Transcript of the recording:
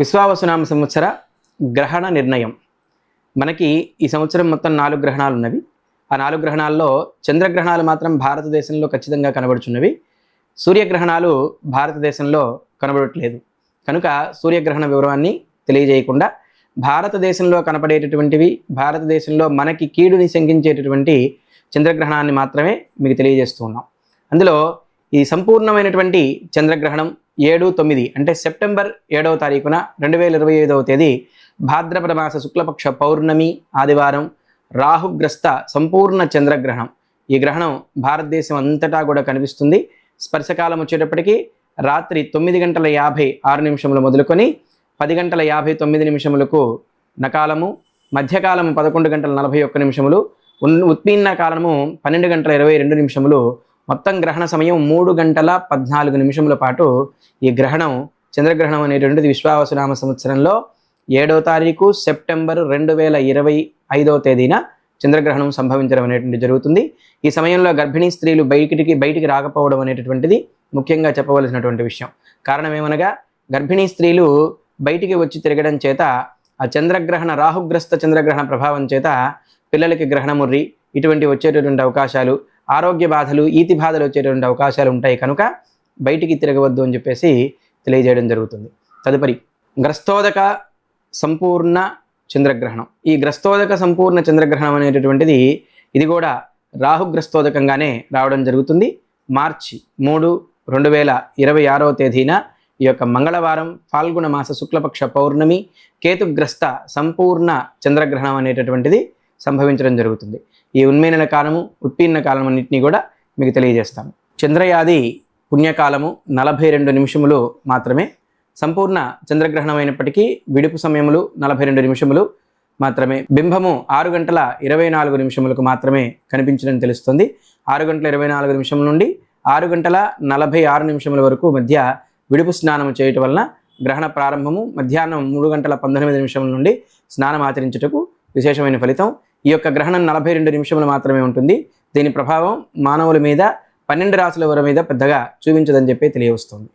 విశ్వావసునామ సంవత్సర గ్రహణ నిర్ణయం. మనకి ఈ సంవత్సరం మొత్తం నాలుగు గ్రహణాలు ఉన్నవి. ఆ నాలుగు గ్రహణాల్లో చంద్రగ్రహణాలు మాత్రం భారతదేశంలో ఖచ్చితంగా కనబడుచున్నవి. సూర్యగ్రహణాలు భారతదేశంలో కనబడట్లేదు. కనుక సూర్యగ్రహణ వివరాన్ని తెలియజేయకుండా భారతదేశంలో కనపడేటటువంటివి భారతదేశంలో మనకి కీడుని శంకించేటటువంటి చంద్రగ్రహణాన్ని మాత్రమే మీకు తెలియజేస్తూ ఉన్నాం. అందులో ఈ సంపూర్ణమైనటువంటి చంద్రగ్రహణం ఏడు తొమ్మిది అంటే సెప్టెంబర్ ఏడవ తారీఖున రెండు వేల ఇరవై ఐదవ తేదీ భాద్రపద మాస శుక్లపక్ష పౌర్ణమి ఆదివారం రాహుగ్రస్త సంపూర్ణ చంద్రగ్రహణం. ఈ గ్రహణం భారతదేశం అంతటా కూడా కనిపిస్తుంది. స్పర్శకాలం వచ్చేటప్పటికీ రాత్రి తొమ్మిది గంటల యాభై ఆరు నిమిషములు మొదలుకొని పది గంటల యాభై తొమ్మిది నిమిషములకు నకాలము మధ్యకాలము పదకొండు గంటల నలభై ఒక్క నిమిషములు ఉన్ ఉత్పీన్న కాలము పన్నెండు గంటల ఇరవై రెండు నిమిషములు మొత్తం గ్రహణ సమయం మూడు గంటల పద్నాలుగు నిమిషముల పాటు ఈ గ్రహణం చంద్రగ్రహణం అనేటువంటిది విశ్వావసునామ సంవత్సరంలో ఏడవ తారీఖు సెప్టెంబర్ రెండు వేల ఇరవై ఐదవ తేదీన చంద్రగ్రహణం సంభవించడం అనేటువంటి జరుగుతుంది. ఈ సమయంలో గర్భిణీ స్త్రీలు బయటికి బయటికి రాకపోవడం అనేటటువంటిది ముఖ్యంగా చెప్పవలసినటువంటి విషయం. కారణం ఏమనగా గర్భిణీ స్త్రీలు బయటికి వచ్చి తిరగడం చేత ఆ చంద్రగ్రహణ రాహుగ్రస్త చంద్రగ్రహణ ప్రభావం చేత పిల్లలకి గ్రహణముర్రి ఇటువంటి వచ్చేటటువంటి అవకాశాలు ఆరోగ్య బాధలు ఈతి బాధలు వచ్చేటువంటి అవకాశాలు ఉంటాయి కనుక బయటికి తిరగవద్దు అని చెప్పేసి తెలియజేయడం జరుగుతుంది. తదుపరి గ్రస్తోదక సంపూర్ణ చంద్రగ్రహణం. ఈ గ్రస్తోదక సంపూర్ణ చంద్రగ్రహణం అనేటటువంటిది ఇది కూడా రాహుగ్రస్తోదకంగానే రావడం జరుగుతుంది. మార్చి మూడు రెండు వేల ఇరవై ఆరవ తేదీన ఈ యొక్క మంగళవారం ఫాల్గుణ మాస శుక్లపక్ష పౌర్ణమి కేతుగ్రస్త సంపూర్ణ చంద్రగ్రహణం అనేటటువంటిది సంభవించడం జరుగుతుంది. ఈ ఉన్మీలన కాలము ఉత్తీర్ణ కాలం అన్నింటినీ కూడా మీకు తెలియజేస్తాను చంద్రయాది పుణ్యకాలము నలభై రెండు నిమిషములు మాత్రమే. సంపూర్ణ చంద్రగ్రహణం అయినప్పటికీ విడుపు సమయములు నలభై రెండు నిమిషములు మాత్రమే. బింబము ఆరు గంటల ఇరవై నాలుగు నిమిషములకు మాత్రమే కనిపించడం తెలుస్తుంది. ఆరు గంటల ఇరవై నాలుగు నిమిషముల నుండి ఆరు గంటల నలభై ఆరు నిమిషముల వరకు మధ్య విడుపు స్నానం చేయటం వలన గ్రహణ ప్రారంభము మధ్యాహ్నం మూడు గంటల పంతొమ్మిది నిమిషముల నుండి స్నానం ఆచరించుటకు విశేషమైన ఫలితం ఈ యొక్క గ్రహణం నలభై రెండు నిమిషములు మాత్రమే ఉంటుంది. దీని ప్రభావం మానవుల మీద పన్నెండు రాసుల వారి మీద పెద్దగా చూపించదని చెప్పి తెలియవస్తుంది.